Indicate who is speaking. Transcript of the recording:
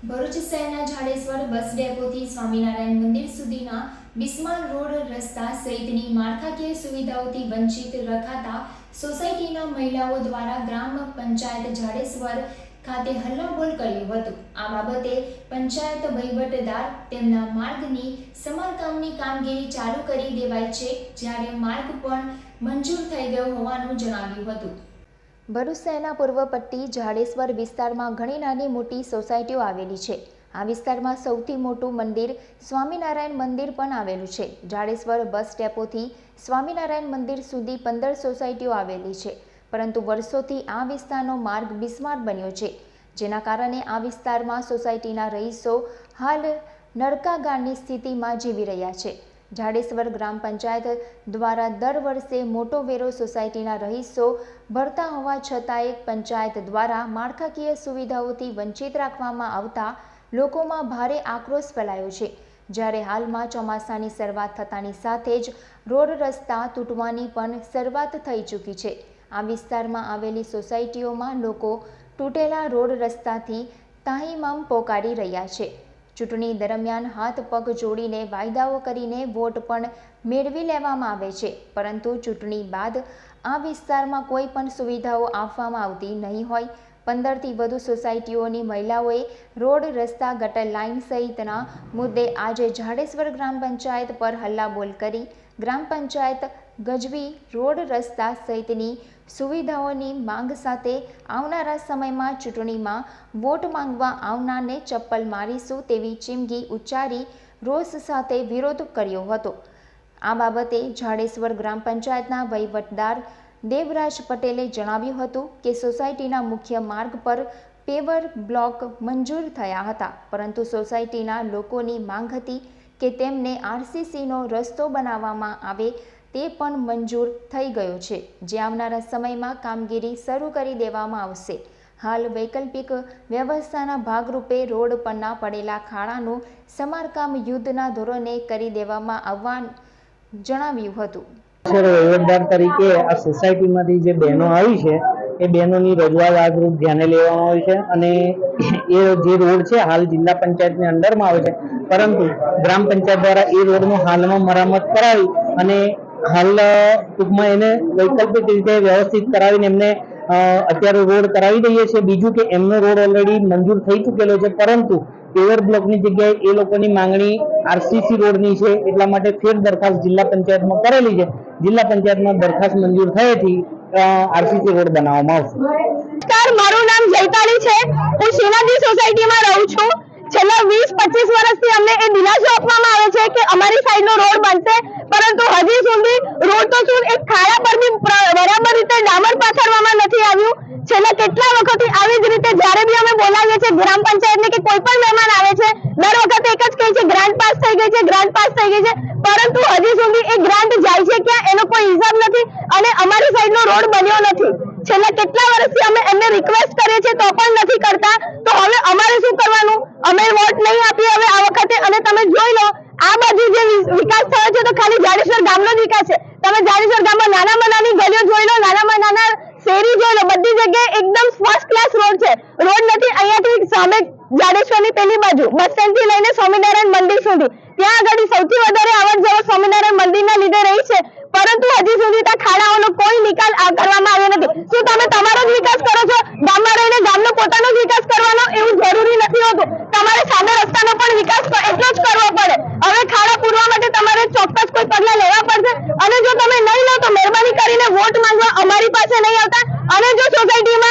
Speaker 1: ભરૂચ શહેરના જાડેશ્વર બસ ડેપોથી સ્વામિનારાયણ મંદિર સુધીના બિસ્માર રોડ રસ્તા સહિતની માળખાકીય સુવિધાઓથી વંચિત રખાતા સોસાયટીના મહિલાઓ દ્વારા ગ્રામ પંચાયત જાડેશ્વર ખાતે હલ્લાબોલ કર્યું હતું. આ બાબતે પંચાયત વહીવટદાર તેમના માર્ગની સમારકામની કામગીરી ચાલુ કરી દેવાઈ છે, જ્યારે માર્ગ પણ મંજૂર થઈ ગયો હોવાનું જણાવ્યું હતું. ભરૂચ શહેરના પૂર્વ પટ્ટી જાડેશ્વર વિસ્તારમાં ઘણી નાની મોટી સોસાયટીઓ આવેલી છે. આ વિસ્તારમાં સૌથી મોટું મંદિર સ્વામિનારાયણ મંદિર પણ આવેલું છે. જાડેશ્વર બસ ડેપોથી સ્વામિનારાયણ મંદિર સુધી પંદર સોસાયટીઓ આવેલી છે. પરંતુ વર્ષોથી આ વિસ્તારનો માર્ગ બિસ્માર બન્યો છે. જેના કારણે આ વિસ્તારમાં સોસાયટીના રહીશો હાલ નરકાગાળની સ્થિતિમાં જીવી રહ્યા છે. જાડેશ્વર ગ્રામ પંચાયત દ્વારા દર વર્ષે મોટો વેરો સોસાયટીના રહીશો ભરતા હોવા છતાંય પંચાયત દ્વારા માળખાકીય સુવિધાઓથી વંચિત રાખવામાં આવતા લોકોમાં ભારે આક્રોશ ફેલાયો છે. જ્યારે હાલમાં ચોમાસાની શરૂઆત થતાની સાથે જ રોડ રસ્તા તૂટવાની પણ શરૂઆત થઈ ચૂકી છે. આ વિસ્તારમાં આવેલી સોસાયટીઓમાં લોકો તૂટેલા રોડ રસ્તાથી તાહીમામ પોકારી રહ્યા છે. ચૂંટણી દરમિયાન હાથ પગ જોડીને વાયદાઓ કરીને વોટ પણ મેળવી લેવામાં આવે છે. પરંતુ ચૂંટણી બાદ આ વિસ્તારમાં કોઈ પણ સુવિધાઓ આપવામાં આવતી નહીં હોય. પંદરથી વધુ સોસાયટીઓની મહિલાઓએ રોડ, રસ્તા, ગટર લાઇન સહિતના મુદ્દે આજે જાડેશ્વર ગ્રામ પંચાયત પર હલ્લાબોલ કરી. ગ્રામ પંચાયત ગજવી રોડ રસ્તા સહિતની સુવિધાઓની માંગ સાથે આવનારા સમયમાં ચૂંટણીમાં વોટ માંગવા આવનારને ચપ્પલ મારીશું તેવી ચીમગી ઉચ્ચારી રોષ સાથે વિરોધ કર્યો હતો. આ બાબતે જાડેશ્વર ગ્રામ પંચાયતના વહીવટદાર દેવરાજ પટેલે જણાવ્યું હતું કે સોસાયટીના મુખ્ય માર્ગ પર પેવર બ્લોક મંજૂર થયા હતા, પરંતુ સોસાયટીના લોકોની માંગ હતી કે તેમને આરસીસીનો રસ્તો બનાવવામાં આવે તે પણ મંજૂર થઈ ગયો છે. જે આવનારા સમયમાં કામગીરી શરૂ કરી દેવામાં આવશે. હાલ વૈકલ્પિક વ્યવસ્થાના ભાગરૂપે રોડ પરના પડેલા ખાડાનું સમારકામ યુદ્ધના ધોરણે કરી દેવામાં આવવાનું જણાવ્યું હતું.
Speaker 2: તરીકે આ સોસાયટીમાંથી જે બહેનો આવી છે, એ બહેનોની રજૂઆત આજરૂપ ધ્યાને લેવામાં આવી છે અને એ જે રોડ છે, હાલ જિલ્લા પંચાયતની અંડરમાં આવે છે. પરંતુ ગ્રામ પંચાયત દ્વારા એ રોડનું હાલમાં મરામત કરાવી અને હાલ ટૂંકમાં એને વૈકલ્પિક રીતે વ્યવસ્થિત કરાવીને એમને અત્યારે રોડ કરાવી દઈએ છીએ. બીજું કે એમનો રોડ ઓલરેડી મંજૂર થઈ ચૂકેલો છે, પરંતુ પેવર બ્લોકની જગ્યાએ એ લોકોની માંગણી આરસીસી રોડની છે, એટલા માટે ફેર દરખાસ્ત જિલ્લા પંચાયતમાં કરેલી છે. જિલ્લા પંચાયતમાં દરખાસ્ત મંજૂર થયેથી આરસીસી રોડ બનાવવામાં આવશે.
Speaker 3: નમસ્કાર મારું નામ જયતાલી છે. હું શિવાજી સોસાયટીમાં રહું છું. છેલ્લા વીસ પચીસ વર્ષથી અમને એ દિલાસો આપવામાં આવે છે કે અમારી સાઈડનો રોડ બનશે પરંતુ હજી સુધી રોડ તો શું એક ખાડા પર બી બરાબર રીતે ડામર પાથરવામાં નથી આવ્યું. છેલ્લા કેટલા વખતથી આવી જ રીતે જ્યારે બી અમે બોલાવીએ છીએ ગ્રામ પંચાયતને કે કોઈ પણ મહેમાન આવે છે, દર વખતે એક જ કહે છે, ગ્રાન્ટ પાસ થઈ ગઈ છે, ગ્રાન્ટ પાસ થઈ ગઈ છે. પરંતુ હજી સુધી એ ગ્રાન્ટ જાય છે ક્યાં, એનો કોઈ હિસાબ નથી અને અમારી સાઈડનો રોડ બન્યો નથી. છેલ્લા કેટલા વર્ષથી અમે એમને રિક્વેસ્ટ કરીએ છીએ તો પણ નથી કરતા. તો હવે અમારે શું કરવાનું? અમે વોટ નહીં આપીએ હવે આ વખતે અને તમે જોઈ લો, આ બાજુ જે વિકાસ થયો છે તો ખાલી જાડેશ્વર ગામનો જ વિકાસ છે. તમે જાડેશ્વર ગામમાં નાનામાં નાની ગલીઓ જોઈ લો, નાનામાં નાના શેરી જોઈ લો, બધી જગ્યાએ એકદમ ફર્સ્ટ ક્લાસ રોડ છે. રોડ નથી, અહીંયાથી સામે જાડેશ્વરની પેલી બાજુ, બસ સ્ટેન્ડથી લઈને સ્વામિનારાયણ મંદિર સુધી. ત્યાં આગળ સૌથી વધારે અવર જવર સ્વામિનારાયણ મંદિરના લીધે રહી છે. પરંતુ હજી સુધી ત્યાં ખાડાઓનો કોઈ નિકાલ કરવામાં આવ્યો નથી. શું તમે તમારો જ વિકાસ કરો છો? ગામમાં રહીને ગામનો પોતાનો જ વિકાસ કરવાનો એવું જરૂરી નથી હોતું. તમારે સામે રસ્તાનો પણ વિકાસ એટલો જ કરવો પડે. હવે ખાડા પૂરવા માટે તમારે ચોક્કસ કોઈ પગલા લેવા પડશે અને જો તમે નહીં લો તો મહેરબાની કરીને વોટ માંગવા અમારી પાસે નહીં આવતા. અને જો સોસાયટીમાં